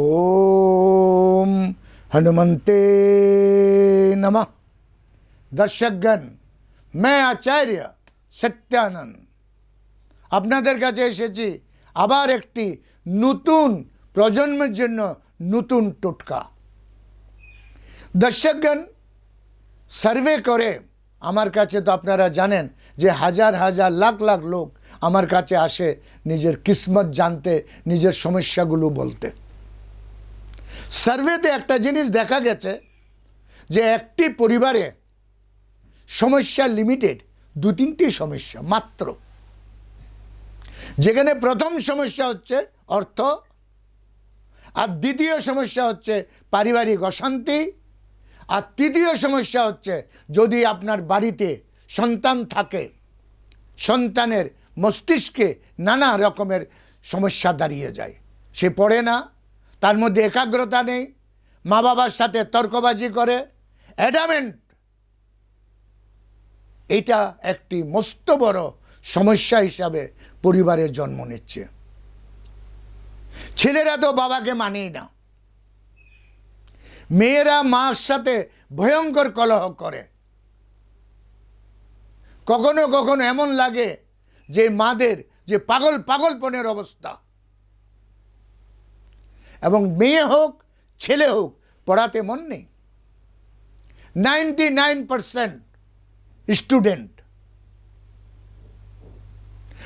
ओम हनुमंते नमः দর্শকগণ मैं আচার্য সত্যানন্দ আপনাদের কাছে এসেছি আবার একটি নতুন প্রজন্মের জন্য নতুন টোটকা দর্শকগণ সার্ভে করে আমার কাছে তো আপনারা জানেন যে হাজার হাজার লাখ লাখ লোক আমার কাছে আসে নিজের কিসমত জানতে, নিজের সমস্যাগুলো বলতে। সার্ভেতে একটা জিনিস দেখা গেছে যে একটি পরিবারে সমস্যা লিমিটেড দু তিনটি সমস্যা মাত্র। যেখানে প্রথম সমস্যা হচ্ছে অর্থ, আর দ্বিতীয় সমস্যা হচ্ছে পারিবারিক অশান্তি আর তৃতীয় সমস্যা হচ্ছে, যদি আপনার বাড়িতে সন্তান থাকে, সন্তানের মস্তিষ্কে নানা রকমের সমস্যা দাঁড়িয়ে যায়। সে পড়ে না, তার মধ্যে একাগ্রতা নেই মা বাবার সাথে তর্কবাজি করে, অ্যাডামেন্ট। এটা একটি মস্ত বড় সমস্যা হিসাবে পরিবারে জন্ম নিচ্ছে। ছেলেরা তো বাবাকে মানেই না। মেয়েরা মার সাথে ভয়ঙ্কর কলহ করে। কখনো কখনো এমন লাগে যে মাদের, যে পাগল পাগলপনের অবস্থা। এবং মেয়ে হোক, ছেলে হোক, পড়াতে মন নেই। Ninety nine percent student.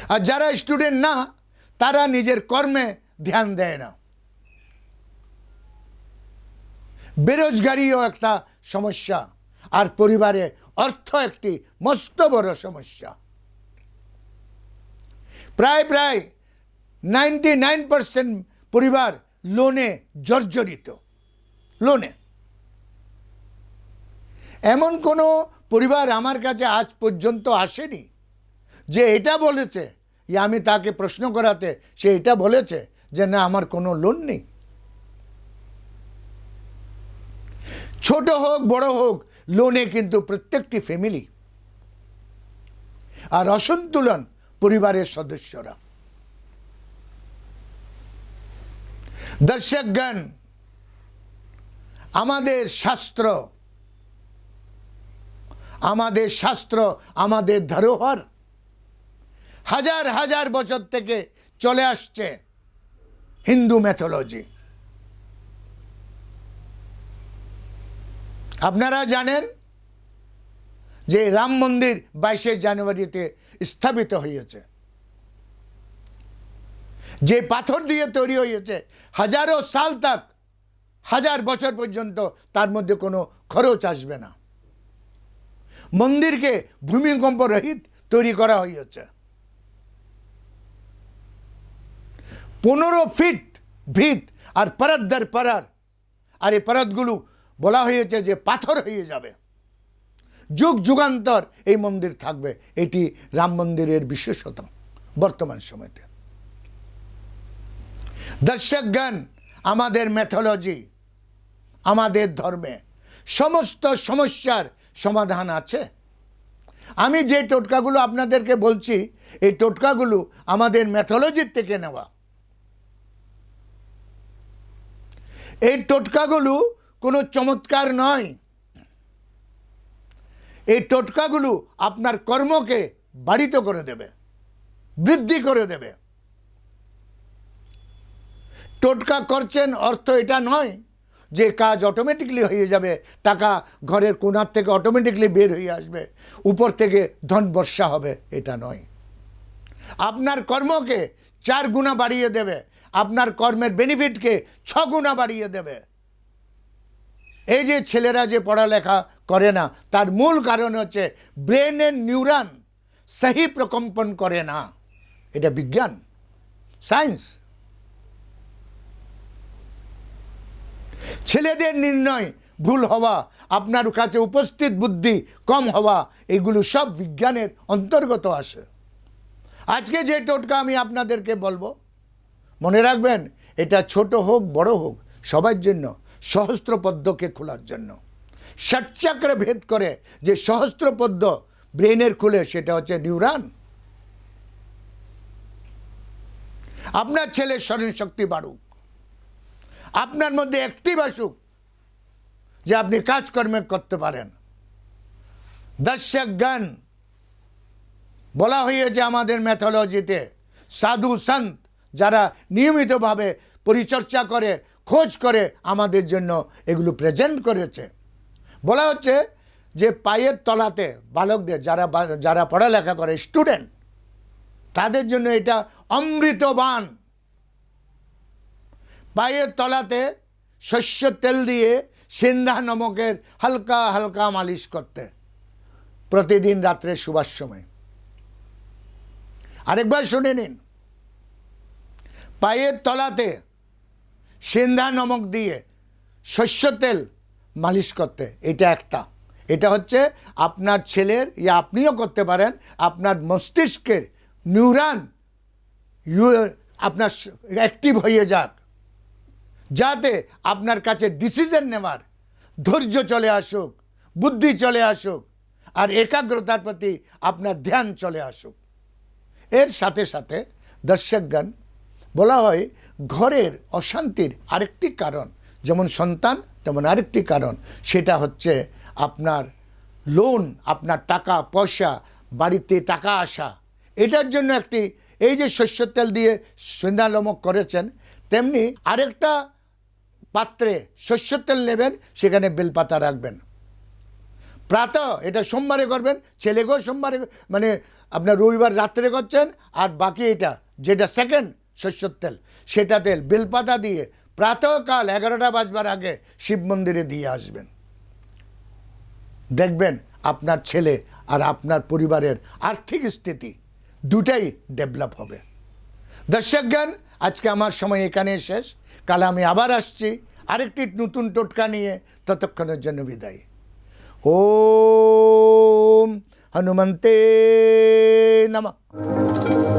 আর যারা স্টুডেন্ট না, তারা নিজের কর্মে ধ্যান দেয় না। বেরোজগারিও একটা সমস্যা। আর পরিবারে অর্থ একটি মস্ত বড় সমস্যা। প্রায় প্রায় নাইনটি নাইন পার্সেন্ট পরিবার লোনে জর্জরিত। লোনে। এমন কোনো পরিবার আমার কাছে আজ পর্যন্ত আসেনি যে এটা বলেছে, যে আমি তাকে প্রশ্ন করাতে, সে এটা বলেছে যে না, আমার কোনো লোন নেই। ছোট হোক, বড় হোক, লোনে কিন্তু প্রত্যেকটি ফ্যামিলি আর অসন্তুলন পরিবারের সদস্যরা। দর্শকগণ, আমাদের শাস্ত্র আমাদের শাস্ত্র, আমাদের ধরোহর হাজার হাজার বছর থেকে চলে আসছে হিন্দু ম্যাথোলজি আপনারা জানেন যে রাম মন্দির বাইশে জানুয়ারিতে স্থাপিত হয়েছে। যে পাথর দিয়ে তৈরি হয়েছে, হাজারো সাল তাক, হাজার বছর পর্যন্ত তার মধ্যে কোনো খরচ আসবে না। মন্দিরকে ভূমিকম্প রহিত তৈরি করা হয়েছে। পনেরো ফিট ভিত আর পরত দের পরার, আর এই পরতগুলো বলা হয়েছে যে পাথর হয়ে যাবে। যুগ যুগান্তর এই মন্দির থাকবে। এটি রাম মন্দিরের বিশেষত বর্তমান সময়তে। দর্শকগণ, আমাদের ম্যাথোলজি আমাদের ধর্মে সমস্ত সমস্যার সমাধান আছে। আমি যে টোটকাগুলো আপনাদেরকে বলছি, এই টোটকাগুলো আমাদের ম্যাথোলজির থেকে নেওয়া। এই টোটকাগুলো কোনো চমৎকার নয়। এই টোটকাগুলো আপনার কর্মকে বাড়িত করে দেবে, বৃদ্ধি করে দেবে। টোটকা করছেন অর্থ এটা নয় যে কাজ অটোমেটিকলি হয়ে যাবে, টাকা ঘরের কোনার থেকে অটোমেটিকলি বের হয়ে আসবে, উপর থেকে ধন বর্ষা হবে, এটা নয়। আপনার কর্মকে চার গুণা বাড়িয়ে দেবে, আপনার কর্মের বেনিফিটকে ছ গুণা বাড়িয়ে দেবে। এই যে ছেলেরা যে পড়ালেখা করে না, তার মূল কারণ হচ্ছে ব্রেনের নিউরান সহি প্রকম্পন করে না। এটা বিজ্ঞান, সায়েন্স। ছেলেদের নির্ণয় ভুল হওয়া, আপনার কাছে উপস্থিত বুদ্ধি কম হওয়া, এগুলো সব বিজ্ঞানের অন্তর্গত আসে আজকে যে টোটকা আমি আপনাদেরকে বলব, মনে রাখবেন, এটা ছোট হোক, বড় হোক, সবার জন্য। সহস্রপদ্মকে খোলার জন্য। ষটচক্রে ভেদ করে যে সহস্রপদ্ম ব্রেনের খুলে, সেটা হচ্ছে নিউরান। আপনার ছেলের স্মরণ শক্তি বাড়ুক। আপনার মধ্যে একটি আসুক যে আপনি কাজকর্মে করতে পারেন। দর্শক গান বলা হয়েছে আমাদের ম্যাথোলজিতে সাধু সন্ত যারা নিয়মিতভাবে পরিচর্যা করে খোঁজ করে আমাদের জন্য এগুলো প্রেজেন্ট করেছে। বলা হচ্ছে যে পায়ের তলাতে বালকদের যারা যারা পড়ালেখা করে স্টুডেন্ট তাদের জন্য এটা অমৃতবান। পায়ের তলাতে শস্য তেল দিয়ে সিন্ধা নমকের হালকা হালকা মালিশ করতে। প্রতিদিন রাত্রে শুবার সময়। আরেকবার শুনে নিন। পায়ের তলাতে সিন্ধা নমক দিয়ে শস্য তেল মালিশ করতে, এটা একটা। এটা হচ্ছে আপনার ছেলের, ইয়া আপনিও করতে পারেন, আপনার মস্তিষ্কের নিউরান ইউ- আপনার অ্যাক্টিভ হয়ে যাক। যাতে আপনার কাছে ডিসিশন নেওয়ার ধৈর্য চলে আসুক, বুদ্ধি চলে আসুক, আর একাগ্রতার প্রতি আপনার ধ্যান চলে আসুক। এর সাথে সাথে দর্শকগণ বলা হয় ঘরের অশান্তির আরেকটি কারণ। যেমন সন্তান, তেমন আরেকটি কারণ। সেটা হচ্ছে আপনার লোন আপনার টাকা, পয়সা, বাড়িতে টাকা আসা। এটার জন্য একটি, এই যে শস্য তেল দিয়ে সন্ধ্যালমক করেছেন, তেমনি আরেকটা পাত্রে শস্য তেল নেবেন, সেখানে বেলপাতা রাখবেন। প্রাতঃ এটা সোমবারে করবেন, ছেলেকেও সোমবারে মানে আপনার রবিবার রাত্রে করছেন, আর বাকি এটা, যেটা সেকেন্ড শস্যর তেল সেটা তেল, বেলপাতা দিয়ে প্রাতকাল এগারোটা বাজবার আগে শিব মন্দিরে দিয়ে আসবেন। দেখবেন আপনার ছেলে আর আপনার পরিবারের আর্থিক স্থিতি দুটাই ডেভেলপ হবে। দর্শকগণ আজকে আমার সময় এখানে শেষ। কাল আমি আবার আসছি। আরেকটি নতুন টোটকা নিয়ে ততক্ষণের জন্য বিদায়। ওম হনুমন্তে নমঃ।